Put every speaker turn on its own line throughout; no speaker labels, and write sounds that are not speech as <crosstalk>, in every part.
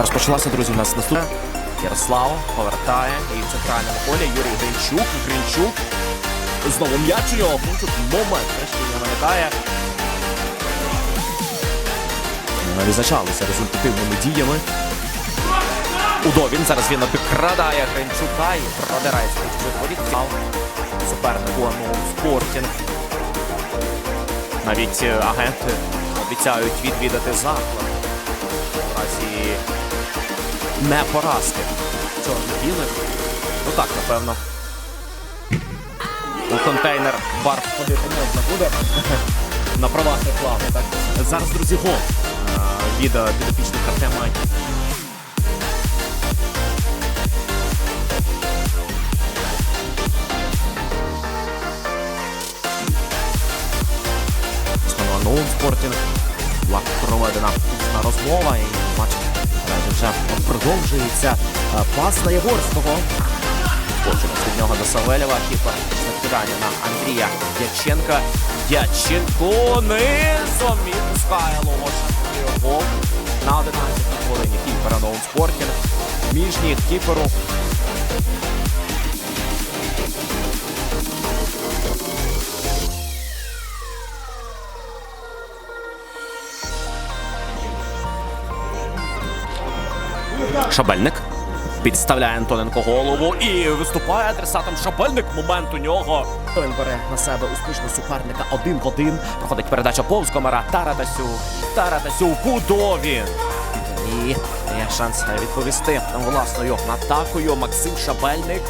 Розпочалася, друзі, у нас наступна. Ярослав повертає і в центральному полі Юрій Гринчук. Гринчук. Знову м'яч у нього. Ну, Тут момент. Не виникає. Відзначалися результативними діями. Удовін. Зараз він обікрадає Гринчука і продирається. Став Супернику ну, Спортінг. Навіть е, агенти обіцяють відвідати заклад в разі не поразки чорно-білих. Ну так, напевно. У контейнер бар ходити можна буде. <laughs> На правах реклами. Так. Зараз, друзі, гол е, від підопічних Артема. Розмова і матч вже продовжується. Е, Пас на Єгорського. Відскочимо від нього до Савельєва. Кіпер закидання на Андрія Дяченка. Дяченко низом відпускає Ловошин гол на 11 хвилині кіпера Ноун Спортінг. Між ніг кіперу Шабельник. Підставляє Антоненко голову і виступає адресатом Шабельник. Момент у нього. Він бере на себе успішно суперника один в один. Проходить передача повз комара Тарадасю. Тарадасю в будові. І є шанс відповісти власною атакою. Максим Шабельник.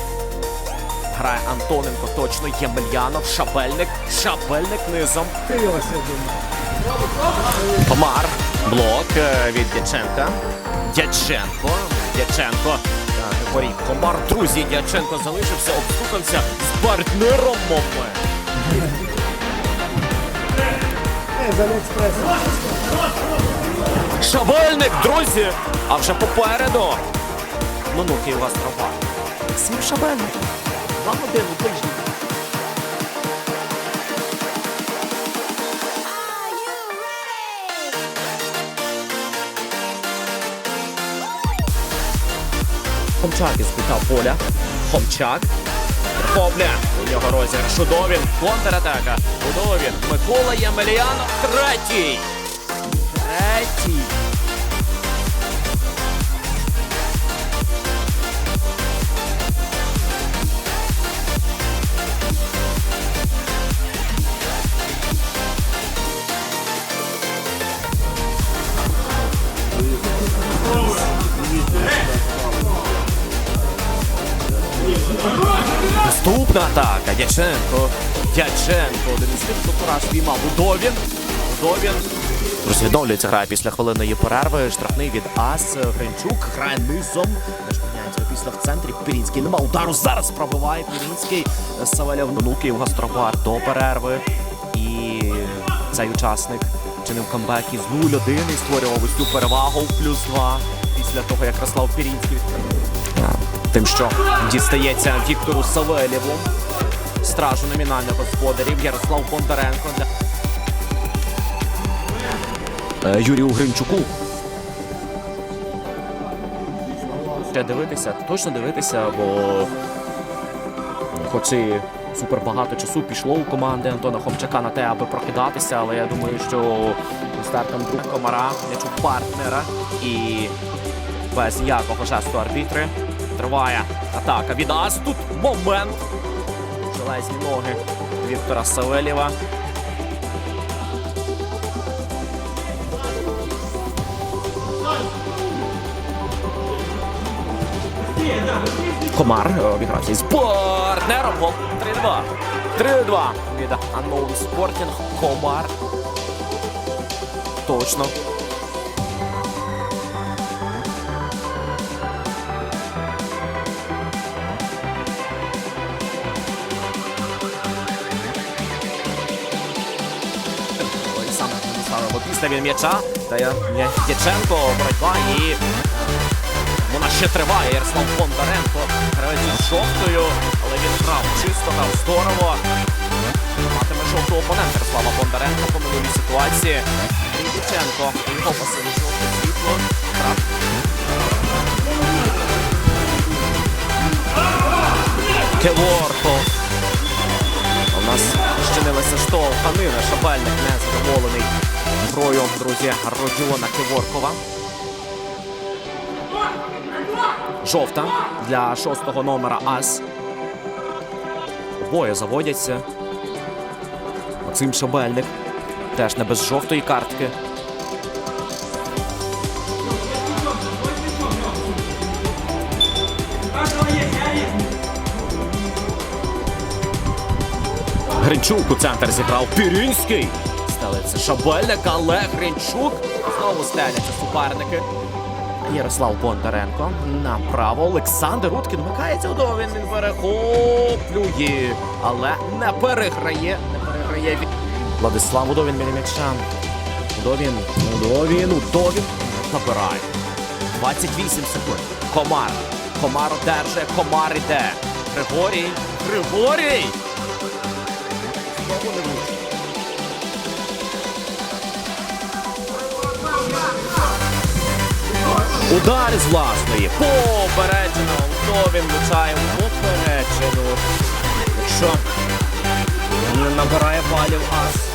Грає Антоненко точно. Ємельянов. Шабельник. Шабельник низом. Комар. Блок е, від Дяченка. Дяченко. Дяченко. Так, Комар. Друзі, Дяченко залишився, обстукався з партнером момент. Шабельник, друзі! А вже попереду. Ну ну, Києва страва. Максим Шабельник. Два години ближні.
Are
Хомчак із кута поля. Хомчак. Хопля. У нього розір. Шудовін. Контратака. Чудові. Микола Ємельянов. Третій. Третій. Наступна атака. Дяченко. Дяченко. Один із тих, хто пораз піймав Удовін. Удовін. Розвідовлюється грає після хвилиної перерви. Штрафний від Ас. Гринчук грає низом. Не зупиняється після в центрі. Пірінський нема удару. Зараз пробиває Пірінський. Савелєв ну, Київ Гастробар до перерви. І цей учасник чинив камбеки з 0-1 і створював цю перевагу в плюс 2 після того, як Рослав Пірінський тим, що дістається Віктору Савельєву, стражу номінальних господарів. Ярослав Бондаренко Е, Юрію Гринчуку. Ще дивитися, точно дивитися, бо хоч і супер багато часу пішло у команди Антона Хомчака на те, аби прокидатися, але я думаю, що стартом друг комара, м'ячу партнера. І без ніякого жесту арбітри. Триває атака від Ас. Тут момент. Железні ноги Віктора Савельєва. Комар е, обігрався із партнером. Гол 3-2. 3-2 від Unknown Sporting. Комар. точно. Після м'яча. Дає Дяченко, боротьба і вона ще триває. Ярослав Бондаренко гравець із жовтою, але він грав чисто, грав здорово. Матиме жовту опонент Ярослава Бондаренка по минулій ситуації. І Дяченко його пасиві жовте світло. Кеворко. У нас щинилася штовханина. Шабельник не задоволений грою, друзі, Родіона Кеворкова. Жовта для шостого номера Ас. Обоє заводяться. Максим Шабельник. Теж не без жовтої картки. Гринчук у центр зіграв Пірінський. Стелиться Шабельник, але Гринчук знову стеляться суперники. Ярослав Бондаренко направо. Олександр Уткін вмикається удовго. Він перехоплює, але не переграє. Не переграє. він. Владислав Удовін біля м'яча. Удовін, Удовін, Удовін набирає. 28 секунд. Комар. Комар одержує, комар іде. Григорій. Григорій! Удар з власної. Попереджено. То він влучає в попереджену. Якщо не набирає балів ас.